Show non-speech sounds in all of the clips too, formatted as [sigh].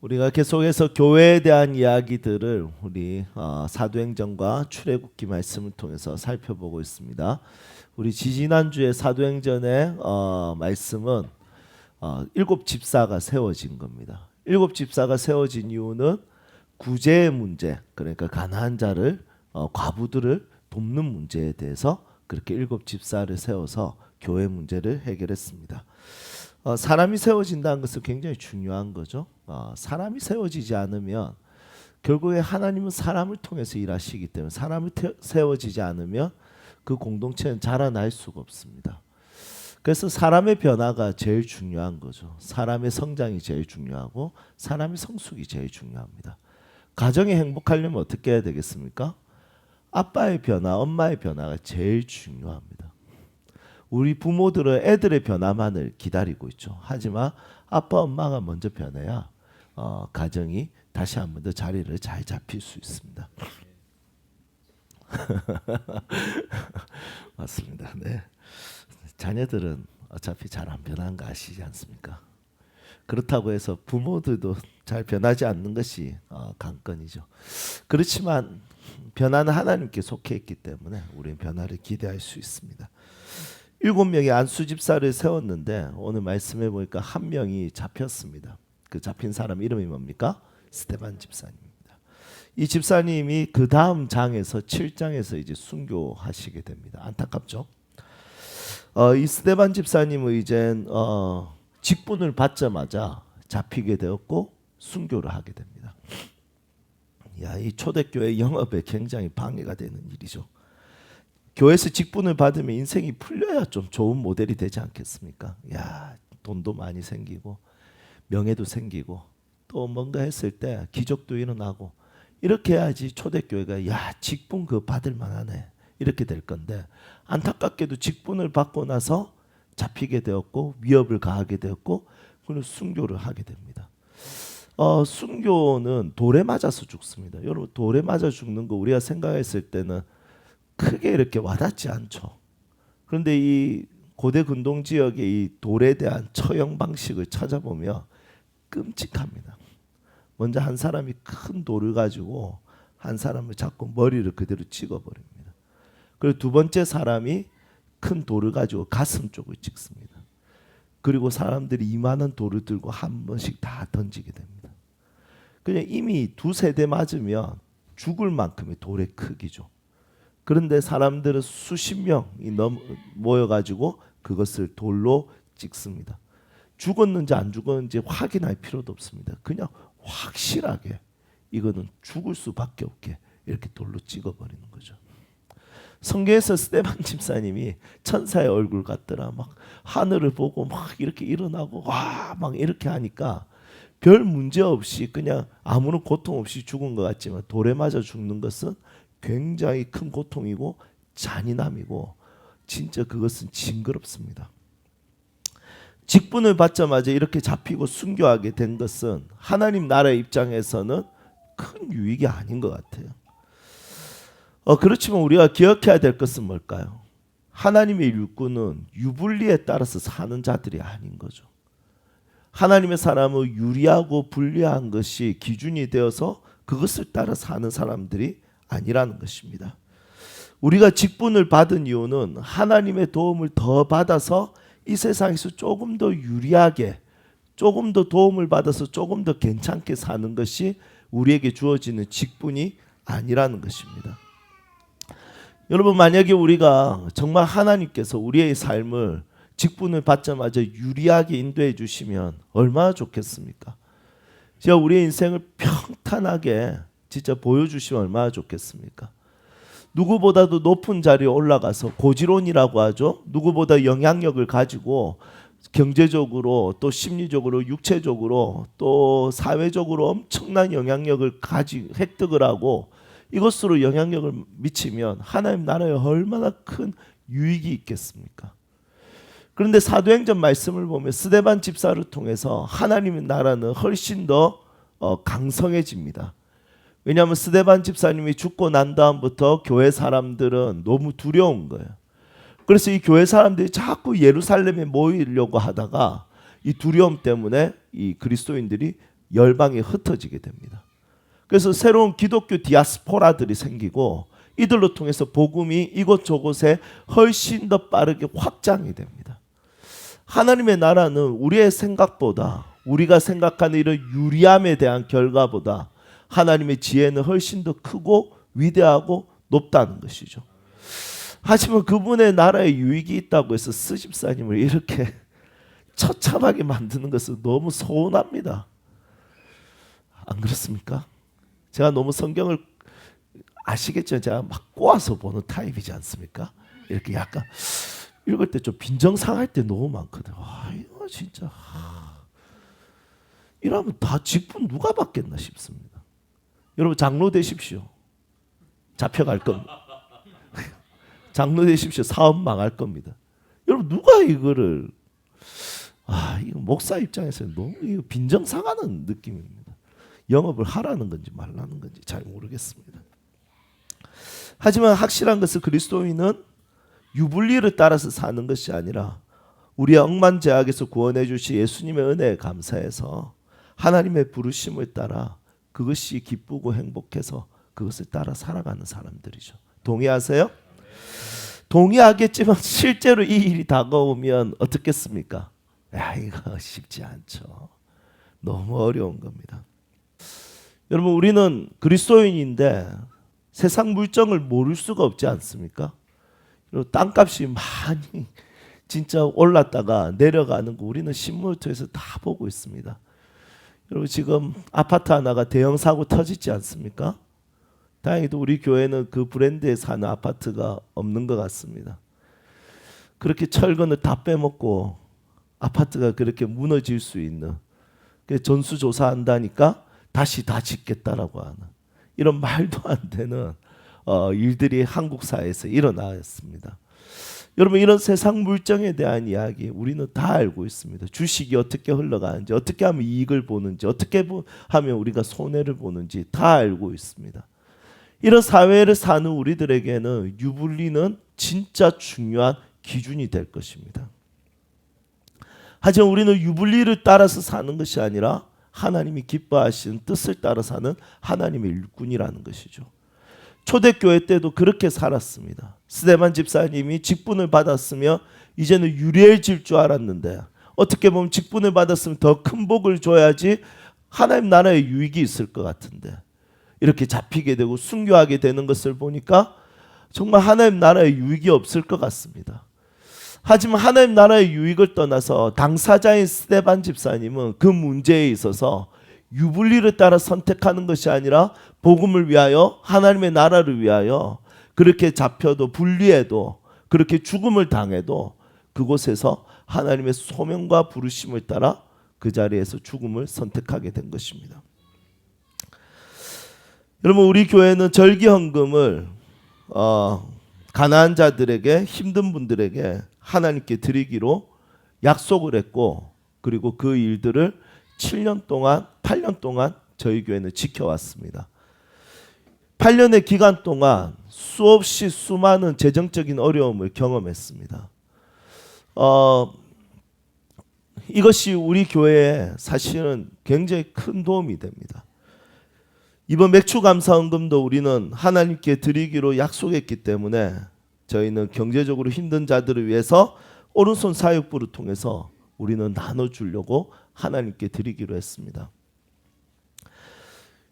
우리가 계속해서 교회에 대한 이야기들을 우리 어, 사도행전과 출애굽기 말씀을 통해서 살펴보고 있습니다. 우리 지지난 주에 사도행전의 어, 말씀은 어, 일곱 집사가 세워진 겁니다. 일곱 집사가 세워진 이유는 구제의 문제, 그러니까 가난한 자를 어, 과부들을 돕는 문제에 대해서 그렇게 일곱 집사를 세워서 교회 문제를 해결했습니다. 어, 사람이 세워진다는 것은 굉장히 중요한 거죠. 어, 사람이 세워지지 않으면 결국에 하나님은 사람을 통해서 일하시기 때문에 사람이 태- 세워지지 않으면 그 공동체는 자라날 수가 없습니다. 그래서 사람의 변화가 제일 중요한 거죠. 사람의 성장이 제일 중요하고 사람의 성숙이 제일 중요합니다. 가정이 행복하려면 어떻게 해야 되겠습니까? 아빠의 변화, 엄마의 변화가 제일 중요합니다. 우리 부모들은 애들의 변화만을 기다리고 있죠. 하지만 아빠, 엄마가 먼저 변해야 어, 가정이 다시 한 번 더 자리를 잘 잡힐 수 있습니다. [laughs] 맞습니다. 네. 자녀들은 어차피 잘 안 변하는 거 아시지 않습니까? 그렇다고 해서 부모들도 잘 변하지 않는 것이 어, 관건이죠. 그렇지만 변화는 하나님께 속해 있기 때문에 우리는 변화를 기대할 수 있습니다. 일곱 명의 안수 집사를 세웠는데 오늘 말씀해 보니까 한 명이 잡혔습니다. 그 잡힌 사람 이름이 뭡니까? 스테반 집사님입니다. 이 집사님이 그 다음 장에서 7장에서 이제 순교하시게 됩니다. 안타깝죠? 어, 이 스테반 집사님은 이제 어, 직분을 받자마자 잡히게 되었고 순교를 하게 됩니다. 야, 이 초대교회 영업에 굉장히 방해가 되는 일이죠. 교회에서 직분을 받으면 인생이 풀려야 좀 좋은 모델이 되지 않겠습니까? 야, 돈도 많이 생기고 명예도 생기고 또 뭔가 했을 때 기적도 일어나고 이렇게 해야지 초대교회가 야, 직분 그 받을 만하네. 이렇게 될 건데 안타깝게도 직분을 받고 나서 잡히게 되었고 위협을 가하게 되었고 그리고 순교를 하게 됩니다. 어, 순교는 돌에 맞아서 죽습니다. 여러분 돌에 맞아 죽는 거 우리가 생각했을 때는 크게 이렇게 와닿지 않죠. 그런데 이 고대 근동 지역의 이 돌에 대한 처형 방식을 찾아보면 끔찍합니다. 먼저 한 사람이 큰 돌을 가지고 한 사람을 잡고 머리를 그대로 찍어버립니다. 그리고 두 번째 사람이 큰 돌을 가지고 가슴 쪽을 찍습니다. 그리고 사람들이 이만한 돌을 들고 한 번씩 다 던지게 됩니다. 그냥 이미 두 세 대 맞으면 죽을 만큼의 돌의 크기죠. 그런데 사람들은 수십 명이 넘 모여가지고 그것을 돌로 찍습니다. 죽었는지 안 죽었는지 확인할 필요도 없습니다. 그냥 확실하게 이거는 죽을 수밖에 없게 이렇게 돌로 찍어버리는 거죠. 성경에서 스테반 [laughs] 집사님이 천사의 얼굴 같더라. 막 하늘을 보고 막 이렇게 일어나고 와 막 이렇게 하니까 별 문제 없이 그냥 아무런 고통 없이 죽은 것 같지만 돌에 맞아 죽는 것은 굉장히 큰 고통이고 잔인함이고 진짜 그것은 징그럽습니다. 직분을 받자마자 이렇게 잡히고 순교하게 된 것은 하나님 나라의 입장에서는 큰 유익이 아닌 것 같아요. 어, 그렇지만 우리가 기억해야 될 것은 뭘까요? 하나님의 일꾼은 유불리에 따라서 사는 자들이 아닌 거죠. 하나님의 사람은 유리하고 불리한 것이 기준이 되어서 그것을 따라 사는 사람들이 아니라는 것입니다. 우리가 직분을 받은 이유는 하나님의 도움을 더 받아서 이 세상에서 조금 더 유리하게 조금 더 도움을 받아서 조금 더 괜찮게 사는 것이 우리에게 주어지는 직분이 아니라는 것입니다. 여러분 만약에 우리가 정말 하나님께서 우리의 삶을 직분을 받자마자 유리하게 인도해 주시면 얼마나 좋겠습니까? 진짜 우리의 인생을 평탄하게 진짜 보여주시면 얼마나 좋겠습니까? 누구보다도 높은 자리에 올라가서 고지론이라고 하죠. 누구보다 영향력을 가지고 경제적으로 또 심리적으로 육체적으로 또 사회적으로 엄청난 영향력을 가지 획득을 하고 이것으로 영향력을 미치면 하나님 나라에 얼마나 큰 유익이 있겠습니까? 그런데 사도행전 말씀을 보면 스데반 집사를 통해서 하나님의 나라는 훨씬 더 어, 강성해집니다. 왜냐하면 스데반 집사님이 죽고 난 다음부터 교회 사람들은 너무 두려운 거예요. 그래서 이 교회 사람들이 자꾸 예루살렘에 모이려고 하다가 이 두려움 때문에 이 그리스도인들이 열방에 흩어지게 됩니다. 그래서 새로운 기독교 디아스포라들이 생기고 이들로 통해서 복음이 이곳저곳에 훨씬 더 빠르게 확장이 됩니다. 하나님의 나라는 우리의 생각보다 우리가 생각하는 이런 유리함에 대한 결과보다 하나님의 지혜는 훨씬 더 크고 위대하고 높다는 것이죠. 하지만 그분의 나라에 유익이 있다고 해서 스집사님을 이렇게 [laughs] 처참하게 만드는 것은 너무 서운합니다. 안 그렇습니까? 제가 너무 성경을 아시겠죠? 제가 막 꼬아서 보는 타입이지 않습니까? 이렇게 약간 읽을 때 좀 빈정상할 때 너무 많거든. 와 이거 진짜 하. 이러면 다 직분 누가 받겠나 싶습니다. 여러분 장로 되십시오. 잡혀갈 겁니다. [laughs] 장로 되십시오. 사업 망할 겁니다. 여러분 누가 이거를 아 이거 목사 입장에서는 너무 이거 빈정상하는 느낌입니다. 영업을 하라는 건지 말라는 건지 잘 모르겠습니다. 하지만 확실한 것은 그리스도인은 유불리를 따라서 사는 것이 아니라 우리의 억만 제약에서 구원해 주신 예수님의 은혜에 감사해서 하나님의 부르심을 따라 그것이 기쁘고 행복해서 그것을 따라 살아가는 사람들이죠. 동의하세요? 동의하겠지만 [laughs] 실제로 이 일이 다가오면 어떻겠습니까? 야 이거 쉽지 않죠. 너무 어려운 겁니다. 여러분 우리는 그리스도인인데 세상 물정을 모를 수가 없지 않습니까? 땅값이 많이 [laughs] 진짜 올랐다가 내려가는 거 우리는 신문을 통해서 다 보고 있습니다. 여러분 지금 아파트 하나가 대형 사고 터지지 않습니까? 다행히도 우리 교회는 그 브랜드에 사는 아파트가 없는 것 같습니다. 그렇게 철근을 다 빼먹고 아파트가 그렇게 무너질 수 있는 전수조사한다니까 다시 다 짓겠다라고 하는 이런 [laughs] 말도 안 되는 어, 일들이 한국 사회에서 일어났습니다. 여러분 이런 세상 물정에 대한 이야기 우리는 다 알고 있습니다. 주식이 어떻게 흘러가는지, 어떻게 하면 이익을 보는지, 어떻게 하면 우리가 손해를 보는지 다 알고 있습니다. 이런 사회를 사는 우리들에게는 유불리는 진짜 중요한 기준이 될 것입니다. 하지만 우리는 유불리를 따라서 사는 것이 아니라 하나님이 기뻐하시는 뜻을 따라 사는 하나님의 일꾼이라는 것이죠. 초대교회 때도 그렇게 살았습니다. 스데만 집사님이 직분을 받았으며 이제는 유리해질 줄 알았는데 어떻게 보면 직분을 받았으면 더 큰 복을 줘야지 하나님 나라에 유익이 있을 것 같은데 이렇게 잡히게 되고 순교하게 되는 것을 보니까 정말 하나님 나라에 유익이 없을 것 같습니다. 하지만 하나님 나라의 유익을 떠나서 당사자인 스데반 집사님은 그 문제에 있어서 유불리를 따라 선택하는 것이 아니라 복음을 위하여 하나님의 나라를 위하여 그렇게 잡혀도 분리해도 그렇게 죽음을 당해도 그곳에서 하나님의 소명과 부르심을 따라 그 자리에서 죽음을 선택하게 된 것입니다. 여러분 우리 교회는 절기 헌금을 어, 가난한 자들에게 힘든 분들에게 하나님께 드리기로 약속을 했고 그리고 그 일들을 7년 동안 8년 동안 저희 교회는 지켜왔습니다. 8년의 기간 동안 수없이 수많은 재정적인 어려움을 경험했습니다. 어, 이것이 우리 교회에 사실은 굉장히 큰 도움이 됩니다. 이번 맥주 감사 헌금도 우리는 하나님께 드리기로 약속했기 때문에 저희는 경제적으로 힘든 자들을 위해서 오른손 사역부를 통해서 우리는 나눠 주려고 하나님께 드리기로 했습니다.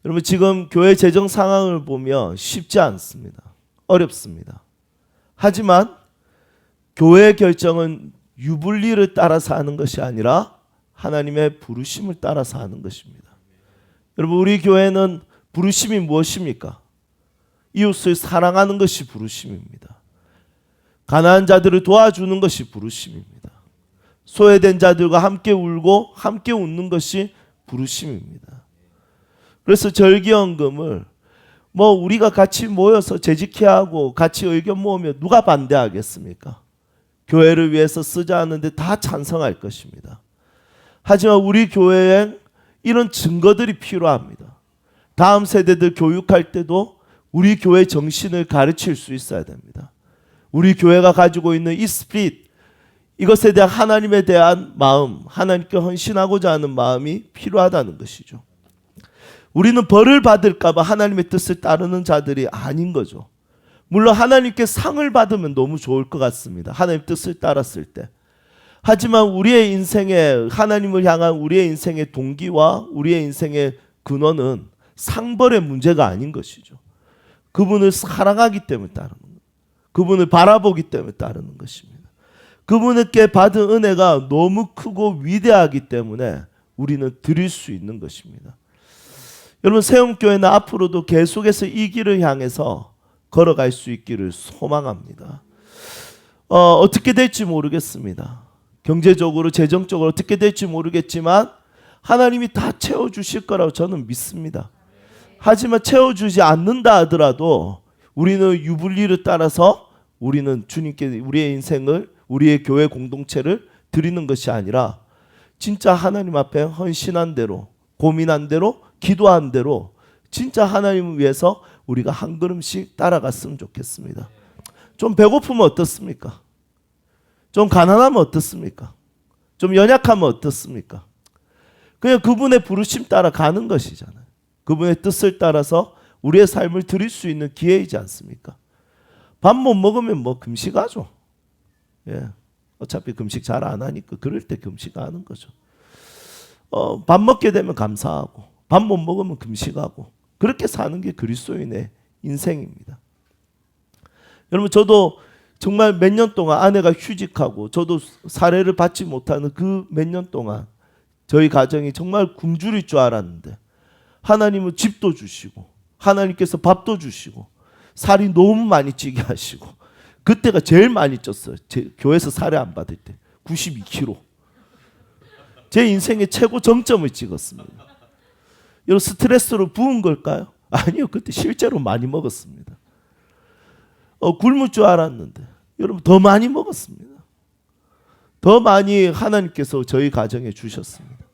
여러분 지금 교회 재정 상황을 보면 쉽지 않습니다. 어렵습니다. 하지만 교회 결정은 유불리를 따라서 하는 것이 아니라 하나님의 부르심을 따라서 하는 것입니다. 여러분 우리 교회는 부르심이 무엇입니까? 이웃을 사랑하는 것이 부르심입니다. 가난한 자들을 도와주는 것이 부르심입니다. 소외된 자들과 함께 울고 함께 웃는 것이 부르심입니다. 그래서 절기연금을 뭐 우리가 같이 모여서 재직해 하고 같이 의견 모으면 누가 반대하겠습니까? 교회를 위해서 쓰자 하는데 다 찬성할 것입니다. 하지만 우리 교회에 이런 증거들이 필요합니다. 다음 세대들 교육할 때도 우리 교회 정신을 가르칠 수 있어야 됩니다. 우리 교회가 가지고 있는 이 스피릿 이것에 대한 하나님에 대한 마음, 하나님께 헌신하고자 하는 마음이 필요하다는 것이죠. 우리는 벌을 받을까봐 하나님의 뜻을 따르는 자들이 아닌 거죠. 물론 하나님께 상을 받으면 너무 좋을 것 같습니다. 하나님 뜻을 따랐을 때. 하지만 우리의 인생에 하나님을 향한 우리의 인생의 동기와 우리의 인생의 근원은 상벌의 문제가 아닌 것이죠. 그분을 사랑하기 때문에 따르는 것. 그분을 바라보기 때문에 따르는 것입니다. 그분께 받은 은혜가 너무 크고 위대하기 때문에 우리는 드릴 수 있는 것입니다. 여러분 세움교회는 앞으로도 계속해서 이 길을 향해서 걸어갈 수 있기를 소망합니다. 어, 어떻게 될지 모르겠습니다. 경제적으로 재정적으로 어떻게 될지 모르겠지만 하나님이 다 채워 주실 거라고 저는 믿습니다. 하지만 채워 주지 않는다 하더라도 우리는 유불리를 따라서 우리는 주님께 우리의 인생을 우리의 교회 공동체를 드리는 것이 아니라 진짜 하나님 앞에 헌신한 대로 고민한 대로 기도한 대로 진짜 하나님을 위해서 우리가 한 걸음씩 따라갔으면 좋겠습니다. 좀 배고프면 어떻습니까? 좀 가난하면 어떻습니까? 좀 연약하면 어떻습니까? 그냥 그분의 부르심 따라 가는 것이잖아요. 그분의 뜻을 따라서 우리의 삶을 드릴 수 있는 기회이지 않습니까? 밥 못 먹으면 뭐 금식하죠. 예. 어차피 금식 잘 안 하니까 그럴 때 금식하는 거죠. 어, 밥 먹게 되면 감사하고 밥 못 먹으면 금식하고 그렇게 사는 게 그리스도인의 인생입니다. 여러분 저도 정말 몇 년 동안 아내가 휴직하고 저도 사례를 받지 못하는 그 몇 년 동안 저희 가정이 정말 굶주릴 줄 알았는데 하나님은 집도 주시고 하나님께서 밥도 주시고 살이 너무 많이 찌게 하시고 그때가 제일 많이 쪘어요. 제 교회에서 살이 안 받을 때 92kg. 제 인생의 최고 정점을 찍었습니다. 여러분 스트레스로 부은 걸까요? 아니요. 그때 실제로 많이 먹었습니다. 어, 굶을 줄 알았는데 여러분 더 많이 먹었습니다. 더 많이 하나님께서 저희 가정에 주셨습니다.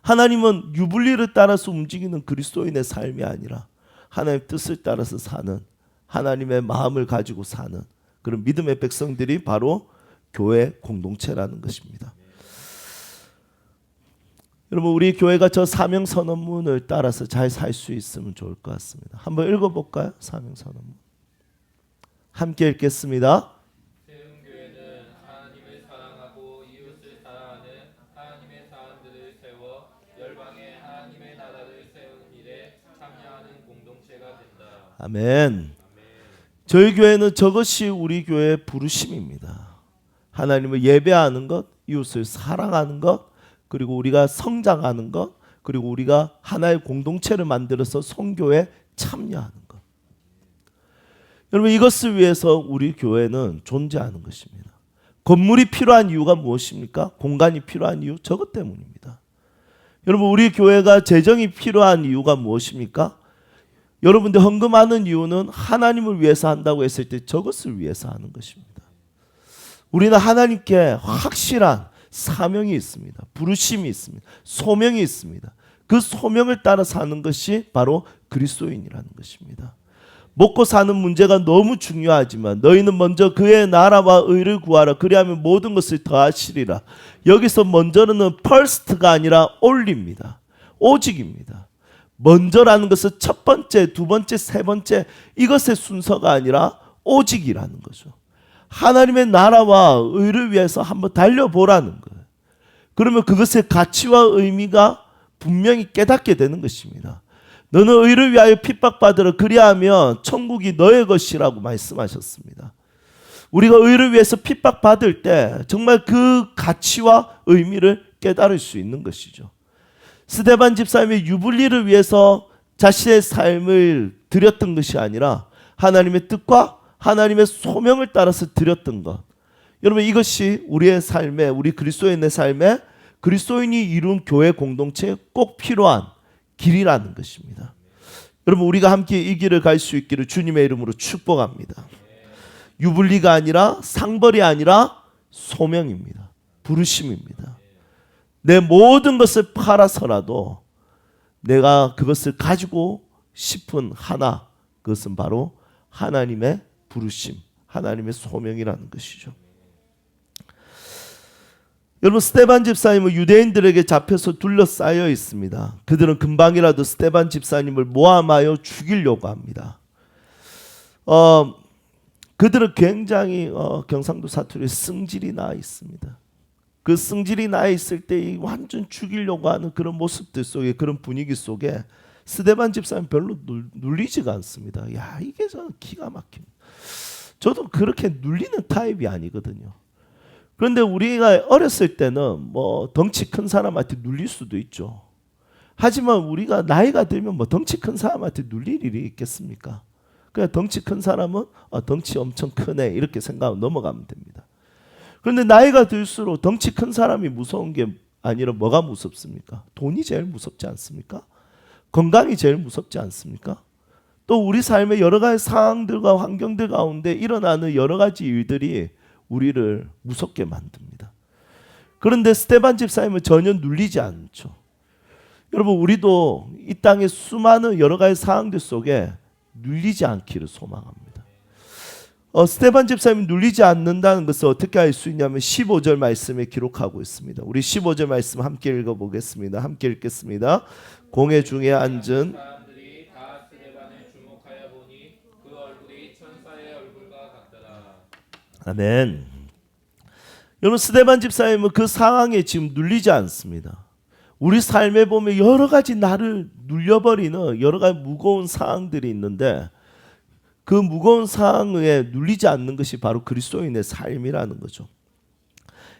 하나님은 유불리를 따라서 움직이는 그리스도인의 삶이 아니라 하나님의 뜻을 따라서 사는 하나님의 마음을 가지고 사는 그런 믿음의 백성들이 바로 교회 공동체라는 것입니다. 여러분 우리 교회가 저 사명 선언문을 따라서 잘 살 수 있으면 좋을 것 같습니다. 한번 읽어 볼까요? 사명 선언문. 함께 읽겠습니다. 아멘. 저희 교회는 저것이 우리 교회의 부르심입니다. 하나님을 예배하는 것, 이웃을 사랑하는 것, 그리고 우리가 성장하는 것, 그리고 우리가 하나의 공동체를 만들어서 성교에 참여하는 것. 여러분 이것을 위해서 우리 교회는 존재하는 것입니다. 건물이 필요한 이유가 무엇입니까? 공간이 필요한 이유 저것 때문입니다. 여러분 우리 교회가 재정이 필요한 이유가 무엇입니까? 여러분들 헌금하는 이유는 하나님을 위해서 한다고 했을 때 저것을 위해서 하는 것입니다. 우리는 하나님께 확실한 사명이 있습니다. 부르심이 있습니다. 소명이 있습니다. 그 소명을 따라 사는 것이 바로 그리스도인이라는 것입니다. 먹고 사는 문제가 너무 중요하지만 너희는 먼저 그의 나라와 의를 구하라 그리하면 모든 것을 더하시리라. 여기서 먼저는 first가 아니라 only입니다. 오직입니다. 먼저라는 것은 첫 번째, 두 번째, 세 번째 이것의 순서가 아니라 오직이라는 거죠. 하나님의 나라와 의를 위해서 한번 달려보라는 거예요. 그러면 그것의 가치와 의미가 분명히 깨닫게 되는 것입니다. 너는 의를 위하여 핍박받으라 그리하면 천국이 너의 것이라고 말씀하셨습니다. 우리가 의를 위해서 핍박받을 때 정말 그 가치와 의미를 깨달을 수 있는 것이죠. 스데반 집사님의 유불리를 위해서 자신의 삶을 드렸던 것이 아니라 하나님의 뜻과 하나님의 소명을 따라서 드렸던 것. 여러분 이것이 우리의 삶에 우리 그리스도인의 삶에 그리스도인이 이룬 교회 공동체에 꼭 필요한 길이라는 것입니다. 여러분 우리가 함께 이 길을 갈 수 있기를 주님의 이름으로 축복합니다. 유불리가 아니라 상벌이 아니라 소명입니다. 부르심입니다. 내 모든 것을 팔아서라도 내가 그것을 가지고 싶은 하나 그것은 바로 하나님의 부르심, 하나님의 소명이라는 것이죠. 여러분 스테반 집사님은 유대인들에게 잡혀서 둘러싸여 있습니다. 그들은 금방이라도 스테반 집사님을 모함하여 죽이려고 합니다. 어, 그들은 굉장히 어, 경상도 사투리 승질이 나 있습니다. 그 승질이 나 있을 때이 완전 죽이려고 하는 그런 모습들 속에 그런 분위기 속에 스테반 집사님 별로 눌, 눌리지가 않습니다. 야 이게 저는 기가 막힙니다. 저도 그렇게 눌리는 타입이 아니거든요. 그런데 우리가 어렸을 때는 뭐 덩치 큰 사람한테 눌릴 수도 있죠. 하지만 우리가 나이가 들면 뭐 덩치 큰 사람한테 눌릴 일이 있겠습니까? 그냥 덩치 큰 사람은 아, 덩치 엄청 크네 이렇게 생각하고 넘어가면 됩니다. 그런데 나이가 들수록 덩치 큰 사람이 무서운 게 아니라 뭐가 무섭습니까? 돈이 제일 무섭지 않습니까? 건강이 제일 무섭지 않습니까? 또 우리 삶의 여러 가지 상황들과 환경들 가운데 일어나는 여러 가지 일들이 우리를 무섭게 만듭니다. 그런데 스테반 집사님은 전혀 눌리지 않죠. 여러분 우리도 이 땅의 수많은 여러 가지 상황들 속에 눌리지 않기를 소망합니다. 어, 스테반 집사님이 눌리지 않는다는 것을 어떻게 알 수 있냐면 15절 말씀에 기록하고 있습니다. 우리 15절 말씀 함께 읽어보겠습니다. 함께 읽겠습니다. 공회 중에 앉은 그. 아멘. 여러분 스데반 집사님은 그 상황에 지금 눌리지 않습니다. 우리 삶에 보면 여러 가지 나를 눌려버리는 여러 가지 무거운 상황들이 있는데 그 무거운 상황에 눌리지 않는 것이 바로 그리스도인의 삶이라는 거죠.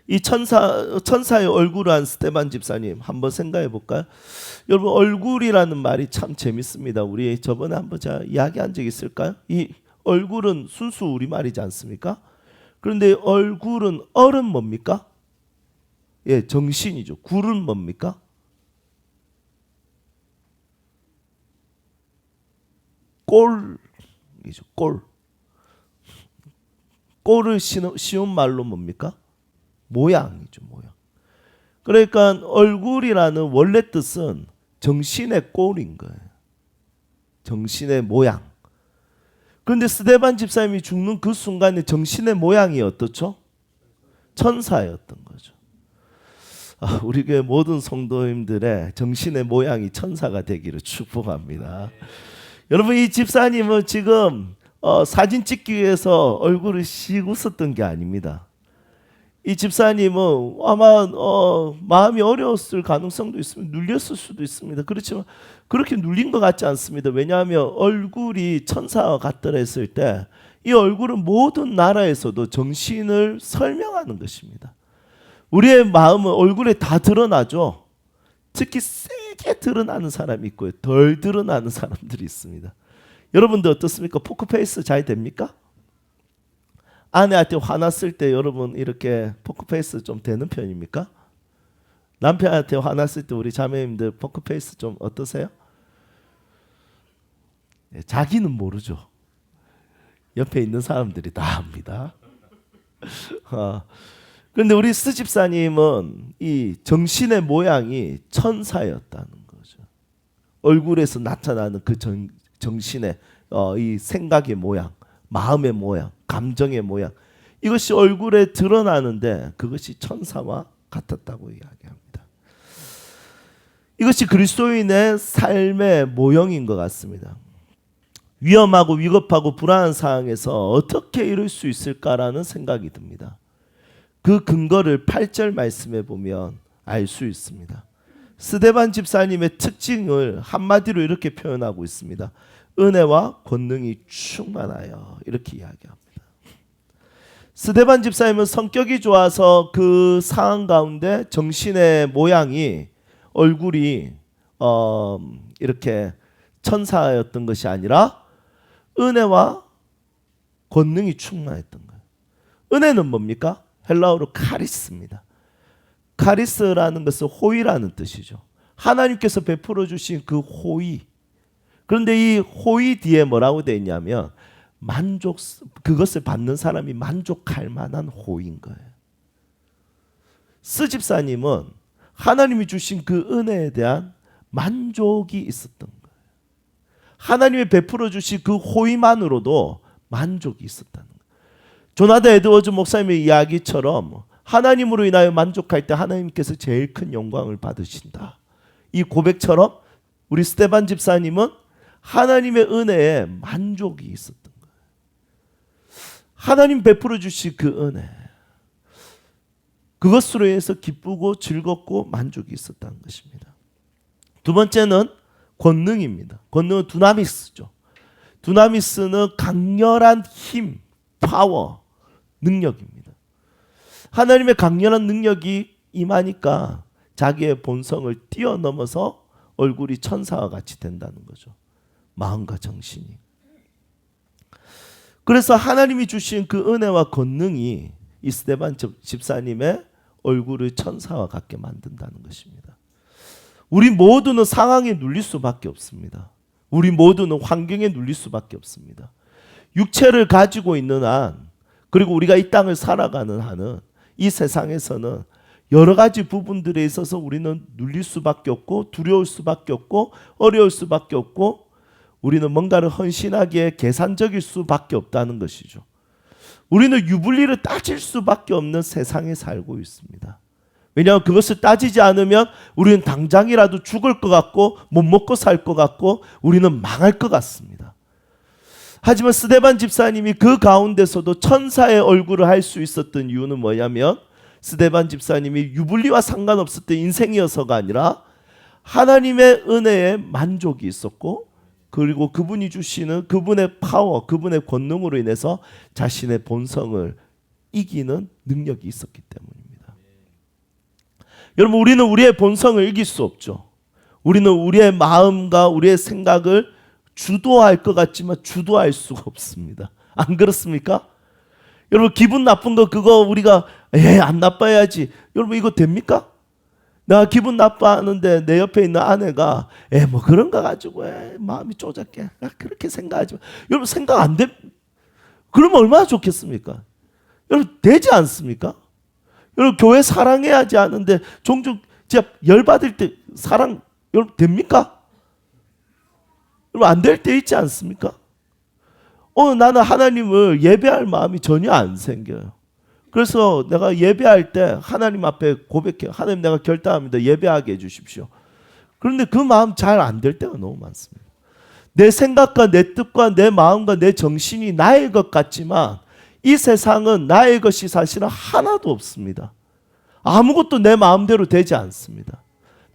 이 천사 천사의 얼굴한 스테반 집사님 한번 생각해 볼까요? 여러분 얼굴이라는 말이 참 재밌습니다. 우리 저번에 한번 제가 이야기한 적 있을까요? 이 얼굴은 순수 우리 말이지 않습니까? 그런데 얼굴은 얼은 뭡니까? 예, 정신이죠. 굴은 뭡니까? 꼴 이죠. 꼴. 꼴을 쉬운, 말로 뭡니까? 모양이죠. 모양. 그러니까 얼굴이라는 원래 뜻은 정신의 꼴인 거예요. 정신의 모양. 그런데 스데반 집사님이 죽는 그 순간에 정신의 모양이 어떻죠? 천사였던 거죠. 아, 우리 교회 모든 성도님들의 정신의 모양이 천사가 되기를 축복합니다. 여러분 이 집사님은 지금 어, 사진 찍기 위해서 얼굴을 씩 웃었던 게 아닙니다. 이 집사님은 아마 어, 마음이 어려웠을 가능성도 있습니다. 눌렸을 수도 있습니다. 그렇지만 그렇게 눌린 것 같지 않습니다. 왜냐하면 얼굴이 천사와 같더라 했을 때 이 얼굴은 모든 나라에서도 정신을 설명하는 것입니다. 우리의 마음은 얼굴에 다 드러나죠. 특히 세 게 드러나는 사람이 있고요. 덜 드러나는 사람들이 있습니다. 여러분들 어떻습니까? 포크페이스 잘 됩니까? 아내한테 화났을 때 여러분 이렇게 포크페이스 좀 되는 편입니까? 남편한테 화났을 때 우리 자매님들 포크페이스 좀 어떠세요? 예, 자기는 모르죠. 옆에 있는 사람들이 다 압니다. [laughs] 어, 그런데 우리 스집사님은 이 정신의 모양이 천사였다는 거죠. 얼굴에서 나타나는 그 정, 정신의 어, 이 생각의 모양, 마음의 모양, 감정의 모양 이것이 얼굴에 드러나는데 그것이 천사와 같았다고 이야기합니다. 이것이 그리스도인의 삶의 모형인 것 같습니다. 위험하고 위급하고 불안한 상황에서 어떻게 이룰 수 있을까라는 생각이 듭니다. 그 근거를 8절 말씀에 보면 알 수 있습니다. 스데반 집사님의 특징을 한마디로 이렇게 표현하고 있습니다. 은혜와 권능이 충만하여 이렇게 이야기합니다. 스데반 집사님은 성격이 좋아서 그 상황 가운데 정신의 모양이 얼굴이 어, 이렇게 천사였던 것이 아니라 은혜와 권능이 충만했던 거예요. 은혜는 뭡니까? 헬라어로 카리스입니다. 카리스라는 것은 호의라는 뜻이죠. 하나님께서 베풀어 주신 그 호의. 그런데 이 호의 뒤에 뭐라고 되어 있냐면 만족 그것을 받는 사람이 만족할 만한 호의인 거예요. 스집사님은 하나님이 주신 그 은혜에 대한 만족이 있었던 거예요. 하나님이 베풀어 주신 그 호의만으로도 만족이 있었다는 거예요. 조나단 에드워즈 목사님의 이야기처럼 하나님으로 인하여 만족할 때 하나님께서 제일 큰 영광을 받으신다. 이 고백처럼 우리 스테반 집사님은 하나님의 은혜에 만족이 있었던 거예요. 하나님 베풀어 주신 그 은혜. 그것으로 인해서 기쁘고 즐겁고 만족이 있었다는 것입니다. 두 번째는 권능입니다. 권능은 두나미스죠. 두나미스는 강렬한 힘, 파워, 능력입니다. 하나님의 강렬한 능력이 임하니까 자기의 본성을 뛰어넘어서 얼굴이 천사와 같이 된다는 거죠. 마음과 정신이. 그래서 하나님이 주신 그 은혜와 권능이 이 스테반 집- 집사님의 얼굴을 천사와 같게 만든다는 것입니다. 우리 모두는 상황에 눌릴 수밖에 없습니다. 우리 모두는 환경에 눌릴 수밖에 없습니다. 육체를 가지고 있는 한 그리고 우리가 이 땅을 살아가는 한은 이 세상에서는 여러 가지 부분들에 있어서 우리는 눌릴 수밖에 없고 두려울 수밖에 없고 어려울 수밖에 없고 우리는 뭔가를 헌신하기에 계산적일 수밖에 없다는 것이죠. 우리는 유불리를 따질 수밖에 없는 세상에 살고 있습니다. 왜냐하면 그것을 따지지 않으면 우리는 당장이라도 죽을 것 같고 못 먹고 살 것 같고 우리는 망할 것 같습니다. 하지만 스데반 집사님이 그 가운데서도 천사의 얼굴을 할 수 있었던 이유는 뭐냐면 스데반 집사님이 유불리와 상관없었던 인생이어서가 아니라 하나님의 은혜에 만족이 있었고 그리고 그분이 주시는 그분의 파워, 그분의 권능으로 인해서 자신의 본성을 이기는 능력이 있었기 때문입니다. 여러분 우리는 우리의 본성을 이길 수 없죠. 우리는 우리의 마음과 우리의 생각을 주도할 것 같지만 주도할 수가 없습니다. 안 그렇습니까? 여러분 기분 나쁜 거 그거 우리가 에안 나빠야지. 여러분 이거 됩니까? 내가 기분 나빠하는데 내 옆에 있는 아내가 에 뭐 그런 거 가지고 에 마음이 쪼작게 아, 그렇게 생각하지 마. 여러분 생각 안 돼? 그러면 얼마나 좋겠습니까? 여러분 되지 않습니까? 여러분 교회 사랑해야지 하는데 종종 진짜 열 받을 때 사랑 여러분 됩니까? 여러분 안 될 때 있지 않습니까? 오늘 나는 하나님을 예배할 마음이 전혀 안 생겨요. 그래서 내가 예배할 때 하나님 앞에 고백해요. 하나님 내가 결단합니다. 예배하게 해주십시오. 그런데 그 마음 잘 안 될 때가 너무 많습니다. 내 생각과 내 뜻과 내 마음과 내 정신이 나의 것 같지만 이 세상은 나의 것이 사실은 하나도 없습니다. 아무것도 내 마음대로 되지 않습니다.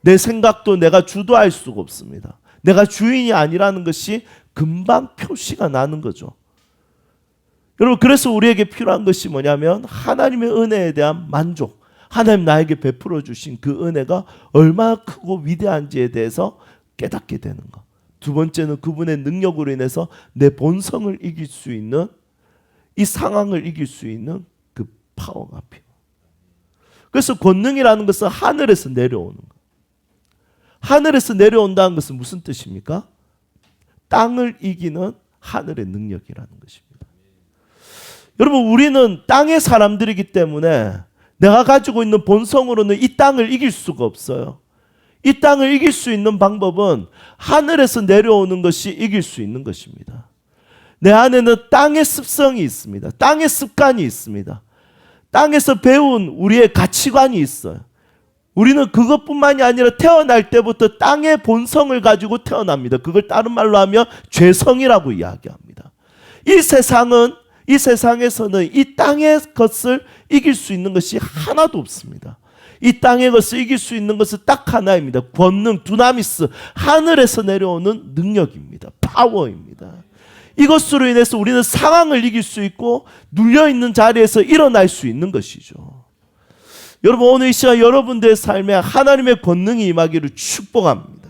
내 생각도 내가 주도할 수가 없습니다. 내가 주인이 아니라는 것이 금방 표시가 나는 거죠. 여러분 그래서 우리에게 필요한 것이 뭐냐면 하나님의 은혜에 대한 만족. 하나님 나에게 베풀어 주신 그 은혜가 얼마나 크고 위대한지에 대해서 깨닫게 되는 것. 두 번째는 그분의 능력으로 인해서 내 본성을 이길 수 있는 이 상황을 이길 수 있는 그 파워가 필요. 그래서 권능이라는 것은 하늘에서 내려오는 것. 하늘에서 내려온다는 것은 무슨 뜻입니까? 땅을 이기는 하늘의 능력이라는 것입니다. 여러분 우리는 땅의 사람들이기 때문에 내가 가지고 있는 본성으로는 이 땅을 이길 수가 없어요. 이 땅을 이길 수 있는 방법은 하늘에서 내려오는 것이 이길 수 있는 것입니다. 내 안에는 땅의 습성이 있습니다. 땅의 습관이 있습니다. 땅에서 배운 우리의 가치관이 있어요. 우리는 그것뿐만이 아니라 태어날 때부터 땅의 본성을 가지고 태어납니다. 그걸 다른 말로 하면 죄성이라고 이야기합니다. 이 세상은 이 세상에서는 이 땅의 것을 이길 수 있는 것이 하나도 없습니다. 이 땅의 것을 이길 수 있는 것은 딱 하나입니다. 권능, 두나미스, 하늘에서 내려오는 능력입니다. 파워입니다. 이것으로 인해서 우리는 상황을 이길 수 있고 눌려 있는 자리에서 일어날 수 있는 것이죠. 여러분 오늘 이 시간 여러분들의 삶에 하나님의 권능이 임하기를 축복합니다.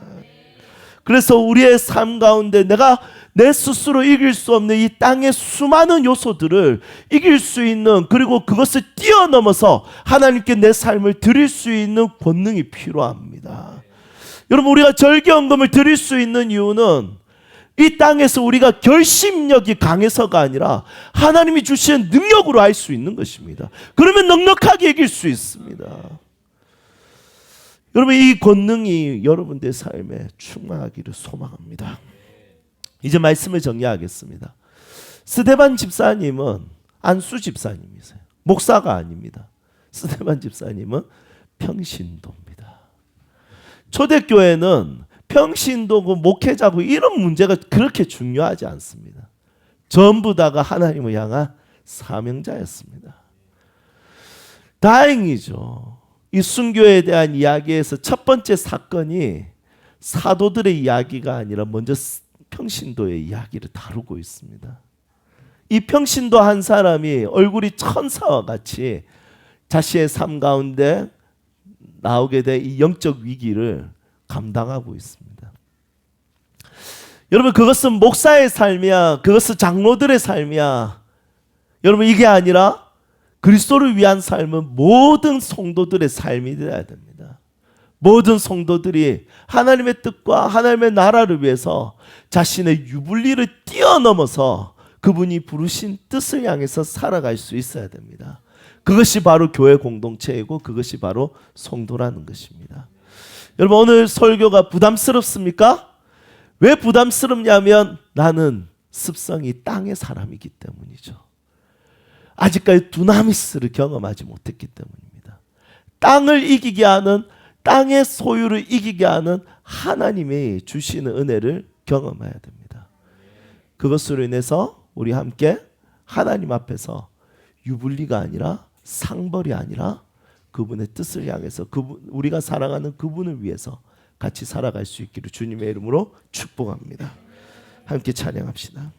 그래서 우리의 삶 가운데 내가 내 스스로 이길 수 없는 이 땅의 수많은 요소들을 이길 수 있는 그리고 그것을 뛰어넘어서 하나님께 내 삶을 드릴 수 있는 권능이 필요합니다. 여러분 우리가 절개헌금을 드릴 수 있는 이유는 이 땅에서 우리가 결심력이 강해서가 아니라 하나님이 주신 능력으로 할 수 있는 것입니다. 그러면 넉넉하게 이길 수 있습니다. 여러분 이 권능이 여러분들의 삶에 충만하기를 소망합니다. 이제 말씀을 정리하겠습니다. 스데반 집사님은 안수 집사님이세요. 목사가 아닙니다. 스테반 집사님은 평신도입니다. 초대교회는 평신도고 목회자고 이런 문제가 그렇게 중요하지 않습니다. 전부 다가 하나님을 향한 사명자였습니다. 다행이죠. 이 순교에 대한 이야기에서 첫 번째 사건이 사도들의 이야기가 아니라 먼저 평신도의 이야기를 다루고 있습니다. 이 평신도 한 사람이 얼굴이 천사와 같이 자신의 삶 가운데 나오게 된 이 영적 위기를 감당하고 있습니다. 여러분 그것은 목사의 삶이야. 그것은 장로들의 삶이야. 여러분 이게 아니라 그리스도를 위한 삶은 모든 성도들의 삶이 되어야 됩니다. 모든 성도들이 하나님의 뜻과 하나님의 나라를 위해서 자신의 유불리를 뛰어넘어서 그분이 부르신 뜻을 향해서 살아갈 수 있어야 됩니다. 그것이 바로 교회 공동체이고 그것이 바로 성도라는 것입니다. 여러분 오늘 설교가 부담스럽습니까? 왜 부담스럽냐면 나는 습성이 땅의 사람이기 때문이죠. 아직까지 두나미스를 경험하지 못했기 때문입니다. 땅을 이기게 하는 땅의 소유를 이기게 하는 하나님이 주시는 은혜를 경험해야 됩니다. 그것으로 인해서 우리 함께 하나님 앞에서 유불리가 아니라 상벌이 아니라 그분의 뜻을 향해서 그분 우리가 사랑하는 그분을 위해서 같이 살아갈 수 있기를 주님의 이름으로 축복합니다. 함께 찬양합시다.